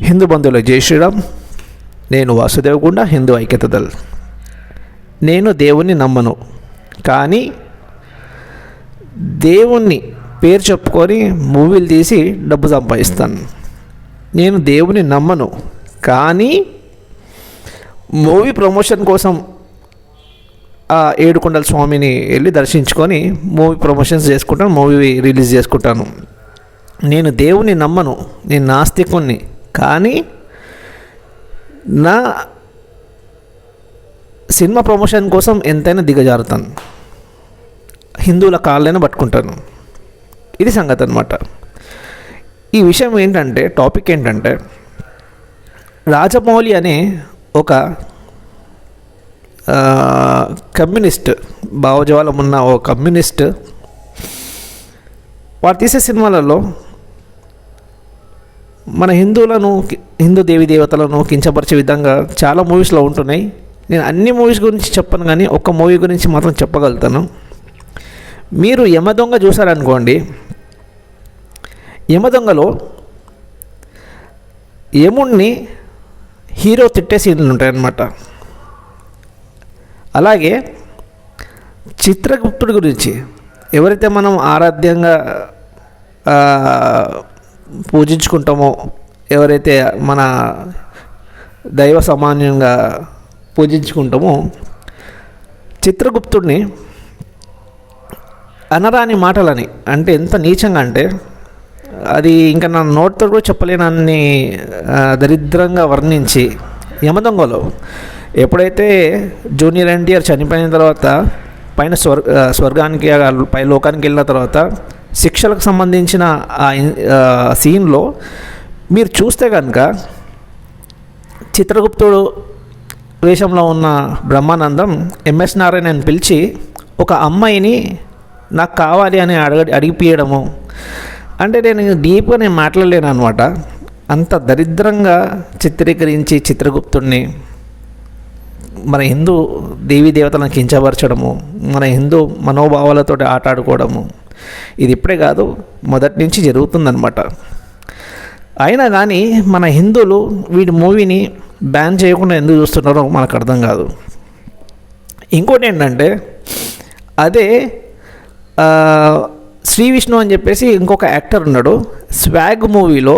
హిందూ బంధువుల జై శ్రీరామ్. నేను వాసుదేవగుండ హిందూ ఐక్యత దళ్ నేను దేవుణ్ణి నమ్మను కానీ దేవుణ్ణి పేరు చెప్పుకొని మూవీలు తీసి డబ్బు సంపాదిస్తాను. నేను దేవుని నమ్మను కానీ మూవీ ప్రమోషన్ కోసం ఆ ఏడుకొండల స్వామిని వెళ్ళి దర్శించుకొని మూవీ ప్రమోషన్స్ చేసుకుంటాను మూవీ రిలీజ్ చేసుకుంటాను. నేను దేవుని నమ్మను నేను నాస్తికుణ్ణి. కానీ నా సినిమా ప్రమోషన్ కోసం ఎంతైనా దిగజారుతాను. హిందువుల కాళ్ళైనా పట్టుకుంటాను. ఇది సంగతి అనమాట ఈ విషయం ఏంటంటే టాపిక్ ఏంటంటే రాజమౌళి అనే ఒక కమ్యూనిస్ట్ భావజాలం ఉన్న ఓ కమ్యూనిస్ట్ వారు తీసే సినిమాలలో మన హిందువులను హిందూ దేవి దేవతలను కించపరిచే విధంగా చాలా మూవీస్లో ఉంటున్నాయి. నేను అన్ని మూవీస్ గురించి చెప్పను కానీ ఒక్క మూవీ గురించి మాత్రం చెప్పగలుగుతాను. మీరు యమదొంగ చూసారనుకోండి. యమదొంగలో యముణ్ణి హీరో తిట్టే సీన్లు ఉంటాయన్నమాట. అలాగే చిత్రగుప్తుడి గురించి ఎవరైతే మనం ఆరాధ్యంగా పూజించుకుంటామో ఎవరైతే మన దైవ సమాన్యంగా పూజించుకుంటామో చిత్రగుప్తుడిని అనరాని మాటలని అంటే ఎంత నీచంగా అంటే అది ఇంకా నా నోట్తో కూడా చెప్పలేనన్ని దరిద్రంగా వర్ణించి యమదొంగలో ఎప్పుడైతే జూనియర్ ఎన్టీఆర్ చనిపోయిన తర్వాత పైన స్వర్ స్వర్గానికి పై లోకానికి వెళ్ళిన తర్వాత శిక్షలకు సంబంధించిన ఆ సీన్లో మీరు చూస్తే కనుక చిత్రగుప్తుడు వేషంలో ఉన్న బ్రహ్మానందం ఎంఎస్ నారాయణని పిలిచి ఒక అమ్మాయిని నాకు కావాలి అని అడగ అడిగిపియడము. అంటే నేను డీప్గా నేను మాట్లాడలేను అనమాట అంత దరిద్రంగా చిత్రీకరించి చిత్రగుప్తుడిని మన హిందూ దేవీ దేవతలను కించపరచడము మన హిందూ మనోభావాలతో ఆటాడుకోవడము ఇది ఇప్పుడే కాదు మొదటి నుంచి జరుగుతుందన్నమాట. అయినా కానీ మన హిందువులు వీడి మూవీని బ్యాన్ చేయకుండా ఎందుకు చూస్తున్నారో మనకు అర్థం కాదు. ఇంకోటి ఏంటంటే అదే శ్రీ విష్ణు అని చెప్పేసి ఇంకొక యాక్టర్ ఉన్నాడు స్వాగ్ మూవీలో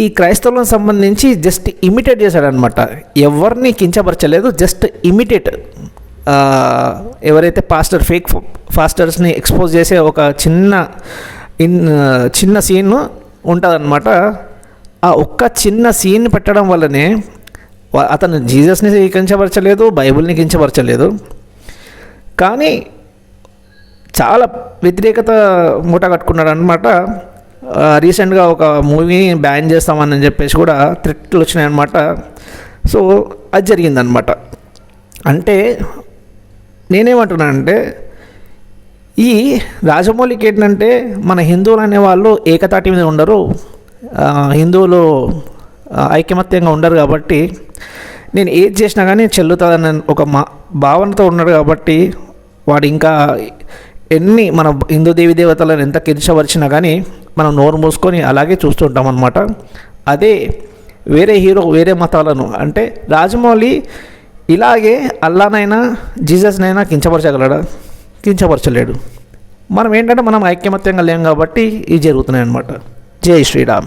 ఈ క్రైస్తవులకు సంబంధించి జస్ట్ ఇమిటేట్ చేశాడనమాట ఎవరిని కించపరచలేదు జస్ట్ ఇమిటేట్. ఎవరైతే పాస్టర్ ఫేక్ ఫాస్టర్స్ని ఎక్స్పోజ్ చేసే ఒక చిన్న ఇన్ చిన్న సీన్ ఉంటుందన్నమాట. ఆ ఒక్క చిన్న సీన్ పెట్టడం వల్లనే అతను జీసస్ని కించపరచలేదు బైబిల్ని కించపరచలేదు కానీ చాలా వ్యతిరేకత మూట కట్టుకున్నాడు అనమాట రీసెంట్గా ఒక మూవీని బ్యాన్ చేస్తామని చెప్పేసి కూడా థ్రెట్లు వచ్చినాయి అనమాట సో అది జరిగిందనమాట అంటే నేనేమంటున్నానంటే ఈ రాజమౌళికి ఏంటంటే మన హిందువులు అనేవాళ్ళు ఏకతాటి మీద ఉండరు. హిందువులు ఐకమత్యంగా ఉండరు కాబట్టి నేను ఏది చేసినా కానీ చెల్లుతుందని ఒక మా భావనతో ఉన్నాడు కాబట్టి వాడు ఇంకా ఎన్ని మన హిందూ దేవి దేవతలను ఎంత కించవరిచినా కానీ మనం నోరు మూసుకొని అలాగే చూస్తుంటాం అనమాట అదే వేరే హీరో వేరే మతాలను అంటే రాజమౌళి ఇలాగే అల్లానైనా జీసస్నైనా కించపరచగలడా? కించపరచలేడు. మనం ఏంటంటే మనం ఐక్యమత్యంగా లేం కాబట్టి ఇవి జరుగుతున్నాయి అన్నమాట జై శ్రీరామ్.